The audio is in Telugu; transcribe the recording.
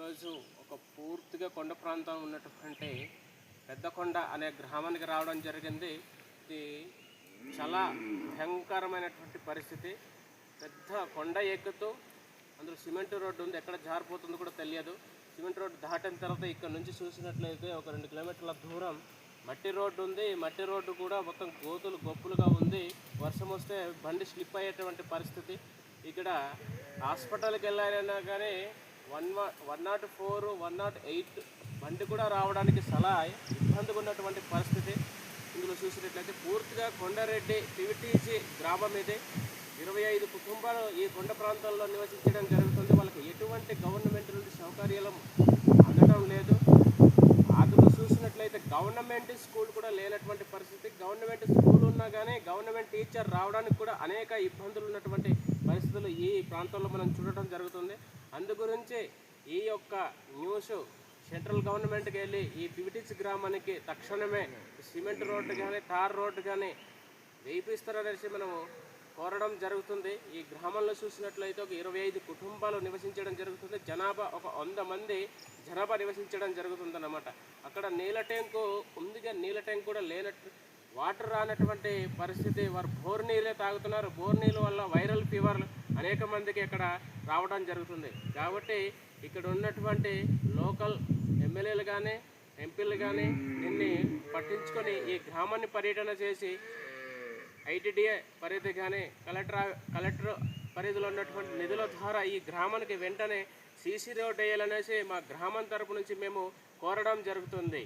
ఈరోజు ఒక పూర్తిగా కొండ ప్రాంతం ఉన్నటువంటి పెద్దకొండ అనే గ్రామానికి రావడం జరిగింది. ఇది చాలా భయంకరమైనటువంటి పరిస్థితి. పెద్ద కొండ ఎక్కుతూ అందులో సిమెంట్ రోడ్డు ఉంది. ఎక్కడ జారిపోతుందో కూడా తెలియదు. సిమెంట్ రోడ్డు దాటిన తర్వాత ఇక్కడ నుంచి చూసినట్లయితే ఒక రెండు కిలోమీటర్ల దూరం మట్టి రోడ్డు ఉంది. మట్టి రోడ్డు కూడా మొత్తం గోతులు గొప్పులుగా ఉంది. వర్షం వస్తే బండి స్లిప్ అయ్యేటువంటి పరిస్థితి. ఇక్కడ హాస్పిటల్కి వెళ్ళాలన్నా కానీ one one nought four one nought eight బండి కూడా రావడానికి సలహా ఇబ్బందిగా ఉన్నటువంటి పరిస్థితి. ఇందులో చూసినట్లయితే పూర్తిగా కొండారెడ్డి పివిటీసీ గ్రామం ఇది. ఇరవై ఐదు కుటుంబాలు ఈ కొండ ప్రాంతాల్లో నివసించడం జరుగుతుంది. వాళ్ళకి ఎటువంటి గవర్నమెంట్ నుండి సౌకర్యాలు అందడం లేదు. అందులో చూసినట్లయితే గవర్నమెంట్ స్కూల్ కూడా లేనటువంటి పరిస్థితి. గవర్నమెంట్ స్కూల్ ఉన్నా కానీ గవర్నమెంట్ టీచర్ రావడానికి కూడా అనేక ఇబ్బందులు ఉన్నటువంటి పరిస్థితులు ఈ ప్రాంతంలో మనం చూడటం జరుగుతుంది. అందు గురించి ఈ యొక్క న్యూస్ సెంట్రల్ గవర్నమెంట్కి వెళ్ళి ఈ పివిటిచ్ గ్రామానికి తక్షణమే సిమెంట్ రోడ్డు కానీ తార్ రోడ్డు కానీ వేయిపిస్తారనేసి మనము కోరడం జరుగుతుంది. ఈ గ్రామంలో చూసినట్లయితే ఒక ఇరవై ఐదు కుటుంబాలు నివసించడం జరుగుతుంది. జనాభా ఒక వంద మంది జనాభా నివసించడం జరుగుతుంది అన్నమాట అక్కడ నీళ్ళ ట్యాంకు ఉందిగా నీళ్ళ ట్యాంక్ కూడా లేనట్టు వాటర్ రానటువంటి పరిస్థితి వారు బోర్ నీళ్ళే తాగుతున్నారు. బోర్ నీళ్ళ వల్ల వైరల్ ఫీవర్ అనేక మందికి ఇక్కడ రావడం జరుగుతుంది. కాబట్టి ఇక్కడ ఉన్నటువంటి లోకల్ ఎమ్మెల్యేలు కానీ ఎంపీలు కానీ దీన్ని పట్టించుకొని ఈ గ్రామాన్ని పర్యటన చేసి ఐటీడీఏ పరిధి కానీ కలెక్టర్ కలెక్టర్ పరిధిలో ఉన్నటువంటి నిధుల ద్వారా ఈ గ్రామానికి వెంటనే సీసీ రోడ్ వేయాలనేసి మా గ్రామం తరపు నుంచి మేము కోరడం జరుగుతుంది.